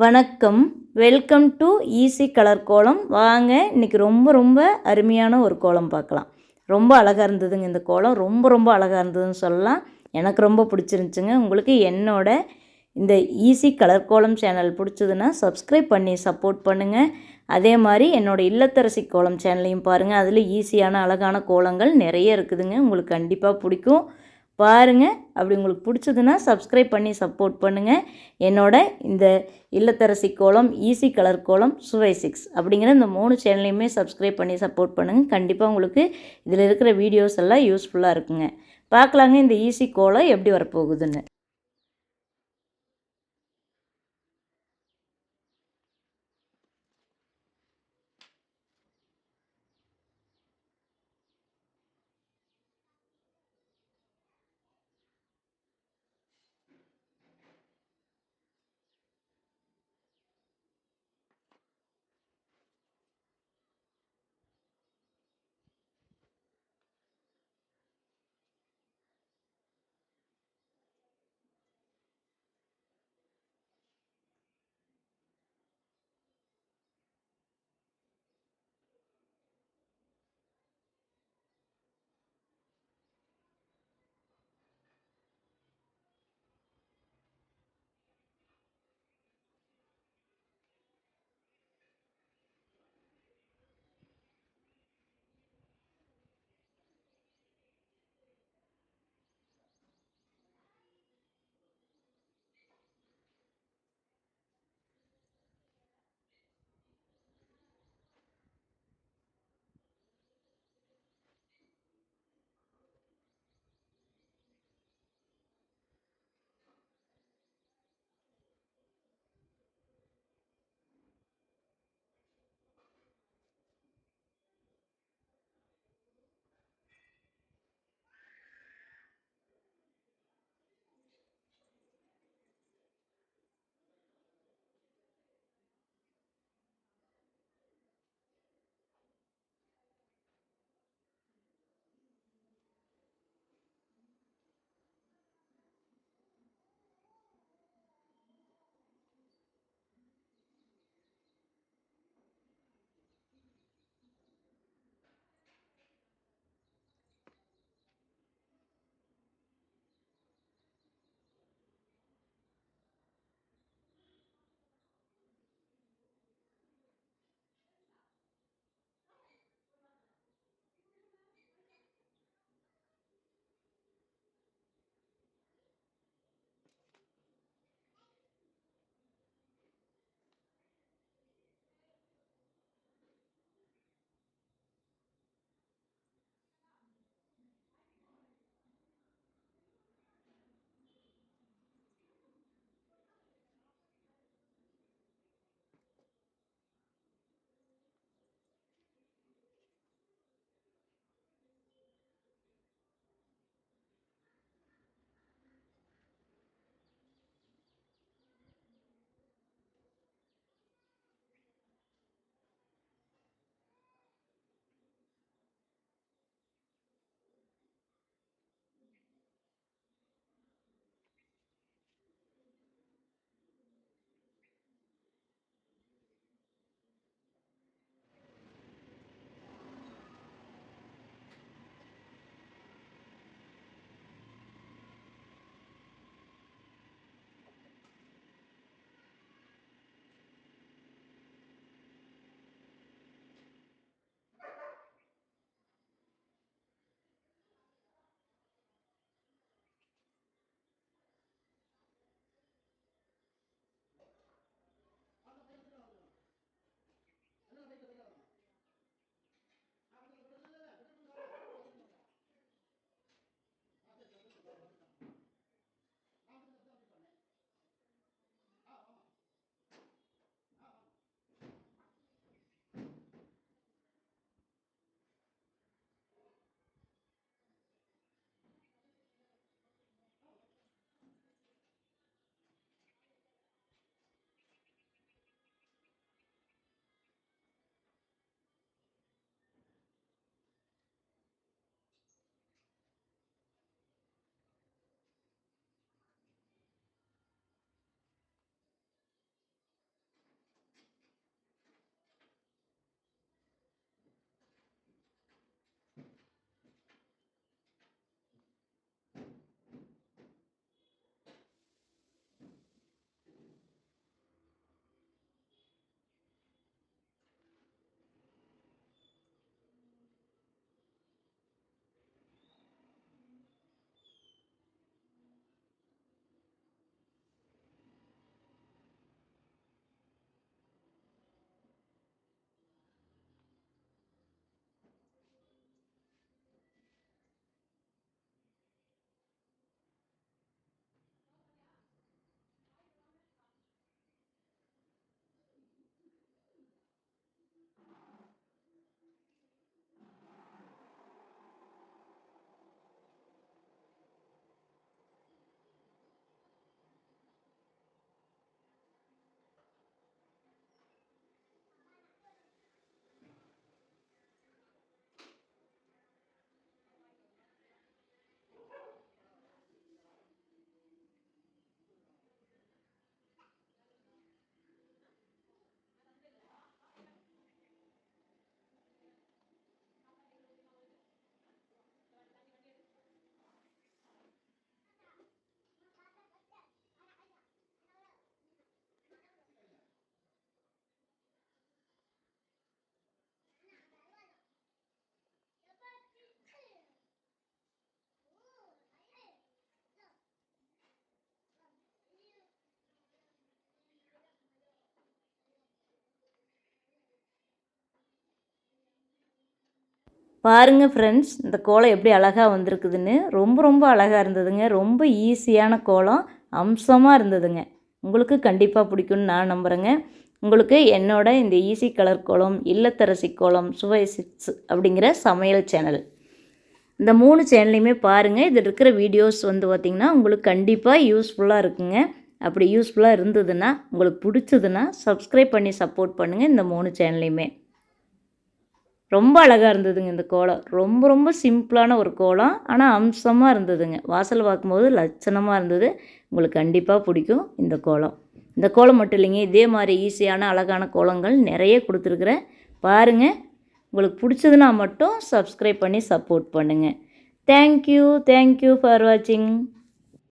வணக்கம். Welcome to easy colour கோலம் வாங்க இன்றைக்கி ரொம்ப ரொம்ப அருமையான ஒரு கோலம் பார்க்கலாம். ரொம்ப அழகாக இருந்ததுங்க இந்த கோலம். ரொம்ப ரொம்ப அழகாக இருந்ததுன்னு சொல்லலாம். எனக்கு ரொம்ப பிடிச்சிருந்துச்சுங்க. உங்களுக்கு என்னோட இந்த ஈஸி கலர் கோலம் சேனல் பிடிச்சதுன்னா சப்ஸ்கிரைப் பண்ணி சப்போர்ட் பண்ணுங்கள் அதே மாதிரி என்னோட இல்லத்தரசி கோலம் சேனலையும் பாருங்கள் அதில் ஈஸியான அழகான கோலங்கள் நிறைய இருக்குதுங்க. உங்களுக்கு கண்டிப்பாக பிடிக்கும். பாருங்கள் அப்படி உங்களுக்கு பிடிச்சதுன்னா சப்ஸ்கிரைப் பண்ணி சப்போர்ட் பண்ணுங்கள் என்னோட இந்த இல்லத்தரசி கோலம் ஈஸி கலர் கோலம் சுவை சிக்ஸ் அப்படிங்கிற இந்த மூணு சேனலையுமே சப்ஸ்கிரைப் பண்ணி சப்போர்ட் பண்ணுங்கள் கண்டிப்பாக உங்களுக்கு இதில் இருக்கிற வீடியோஸ் எல்லாம் யூஸ்ஃபுல்லாக இருக்குங்க. பார்க்கலாங்க இந்த ஈஸி கோலம் எப்படி வரப்போகுதுன்னு. பாருங்கள் ஃப்ரெண்ட்ஸ் இந்த கோலம் எப்படி அழகாக வந்திருக்குதுன்னு. ரொம்ப ரொம்ப அழகாக இருந்ததுங்க. ரொம்ப ஈஸியான கோலம் அம்சமாக இருந்ததுங்க. உங்களுக்கு கண்டிப்பாக பிடிக்கும்னு நான் நம்புகிறேங்க உங்களுக்கு என்னோட இந்த ஈஸி கலர் கோலம் இல்லத்தரசி கோலம் சுவை சிக்ஸ் அப்படிங்கிற சமையல் சேனல் இந்த மூணு சேனல்லையுமே பாருங்கள் இதில் இருக்கிற வீடியோஸ் வந்து பார்த்திங்கன்னா உங்களுக்கு கண்டிப்பாக யூஸ்ஃபுல்லாக இருக்குங்க. அப்படி யூஸ்ஃபுல்லாக இருந்ததுன்னா உங்களுக்கு பிடிச்சதுன்னா சப்ஸ்கிரைப் பண்ணி சப்போர்ட் பண்ணுங்கள் இந்த மூணு சேனல்லையுமே ரொம்ப அழகாக இருந்ததுங்க இந்த கோலம். ரொம்ப ரொம்ப சிம்பிளான ஒரு கோலம். ஆனால் அம்சமாக இருந்ததுங்க. வாசல் பார்க்கும்போது லட்சணமாக இருந்தது. உங்களுக்கு கண்டிப்பாக பிடிக்கும் இந்த கோலம். இந்த கோலம் மட்டும் இல்லைங்க இதே மாதிரி ஈஸியான அழகான கோலங்கள் நிறைய கொடுத்துருக்குறேன். பாருங்கள் உங்களுக்கு பிடிச்சதுன்னா மட்டும் சப்ஸ்கிரைப் பண்ணி சப்போர்ட் பண்ணுங்கள் தேங்க்யூ தேங்க்யூ ஃபார் வாட்சிங்